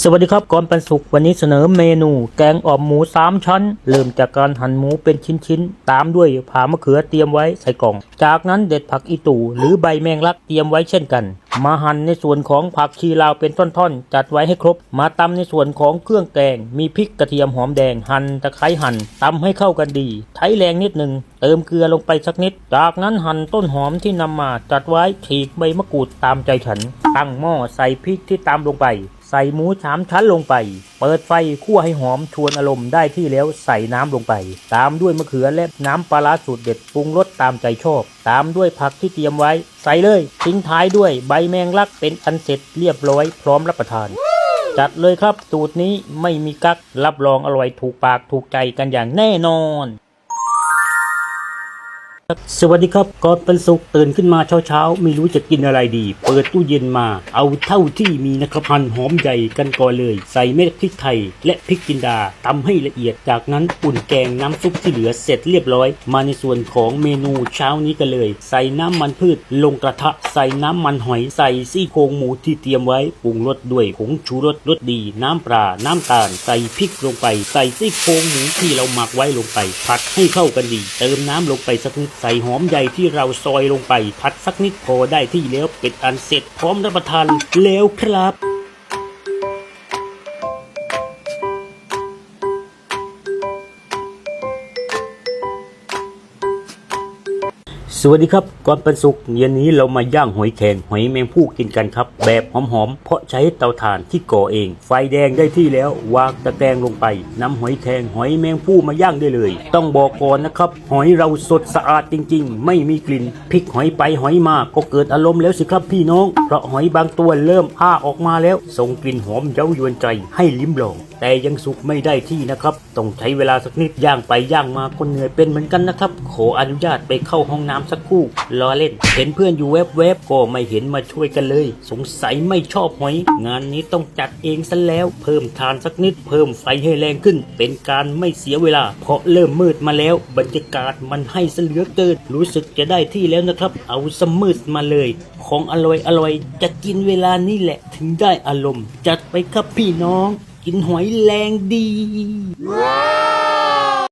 สวัสดีครับก่อนปันสุกวันนี้เสนอเมนู แกงอ่อมหมูสามชั้น เริ่มจากการหั่นหมูเป็นชิ้นๆ ตามด้วยผ่ามะเขือเตรียมไว้ใส่กล่อง จากนั้นเด็ดผักอีตู่หรือใบแมงลักเตรียมไว้เช่นกัน มาหั่นในส่วนของผักชีลาวเป็นท่อนๆ จัดไว้ให้ครบ มาตำในส่วนของเครื่องแกง มีพริกกระเทียมหอมแดงหั่นตะไคร้หั่นตำให้เข้ากันดีใช้แรงนิดหนึ่งเติมเกลือลงไปสักนิด จากนั้นหั่นต้นหอมที่นำมาจัดไว้ฉีกใบมะกรูดตามใจฉัน ตั้งหม้อใส่พริกที่ตามลงไป ใส่หมูสามชั้นลงไป เปิดไฟคั่วให้หอมชวนอารมณ์ได้ที่แล้วใส่น้ำลงไป ตามด้วยมะเขือและน้ำปลาร้าสูตรเด็ดปรุงรสตามใจชอบ ตามด้วยผักที่เตรียมไว้ ใส่เลยทิ้งท้ายด้วยใบแมงลักเป็นอันเสร็จเรียบร้อยพร้อมรับประทาน จัดเลยครับสูตรนี้ไม่มีกักรับรองอร่อยถูกปากถูกใจกันอย่างแน่นอน สวัสดีครับก่อนเป็นสุกตื่นขึ้นมาเช้าๆ ไม่รู้จะกินอะไรดี เปิดตู้เย็นมา เอาเท่าที่มีนะครับหั่นหอมใหญ่กันก่อนเลย ใส่เม็ดพริกไทย และพริกจินดาตำให้ละเอียด จากนั้นอุ่นแกงน้ำซุปที่เหลือเสร็จเรียบร้อย มาในส่วนของเมนูเช้านี้กันเลย ใส่น้ำมันพืช ลงกระทะ ใส่น้ำมันหอยใส่ซี่โครงหมูที่เตรียมไว้ปรุงรสด้วยผงชูรสรสดี น้ำปลาน้ำตาล ใส่พริกลงไป ใส่ซี่โครงหมูที่เราหมักไว้ลงไป ผัดให้เข้ากันดี เติมน้ำลงไปสักนิดใส่หอมใหญ่ที่เราซอยลงไป ผัดสักนิดพอได้ที่แล้วเป็ดอันเสร็จพร้อมรับประทานแล้วครับ สวัสดีครับ ก่อนเป็นสุกเย็นนี้เรามาย่างหอยแครงหอยแมงผู้กินกันครับ แบบหอมๆ เพราะใช้เตาถ่านที่ก่อเอง ไฟแดงได้ที่แล้ว วางตะแกรงลงไปนำหอยแครงหอยแมงผู้มาย่างได้เลย ต้องบอกก่อนนะครับ หอยเราสดสะอาดจริง ๆ ไม่มีกลิ่นพลิกหอยไปหอยมาก็เกิดอารมณ์แล้วสิครับพี่น้อง เพราะหอยบางตัวเริ่มอ้าออกมาแล้วส่งกลิ่นหอมเย้ายวนใจให้ลิ้มลองแต่ยังสุกไม่ได้ที่นะครับ ต้องใช้เวลาสักนิดย่างไปย่างมาก็เหนื่อยเป็นเหมือนกันนะครับ ขออนุญาตไปเข้าห้องน้ำสักครู่รอเล่น เห็นเพื่อนอยู่แวบๆก็ไม่เห็นมาช่วยกันเลย สงสัยไม่ชอบหอย งานนี้ต้องจัดเองซะแล้ว เพิ่มทานสักนิด เพิ่มไฟให้แรงขึ้น เป็นการไม่เสียเวลา เพราะเริ่มมืดมาแล้ว บรรยากาศมันให้เสลือเกิน รู้สึกจะได้ที่แล้วนะครับ เอาสมืดมาเลย ของอร่อยอร่อยจะกินเวลานี่แหละ ถึงได้อารมณ์ จัดไปครับพี่น้อง กินหอยแรงดี Wow!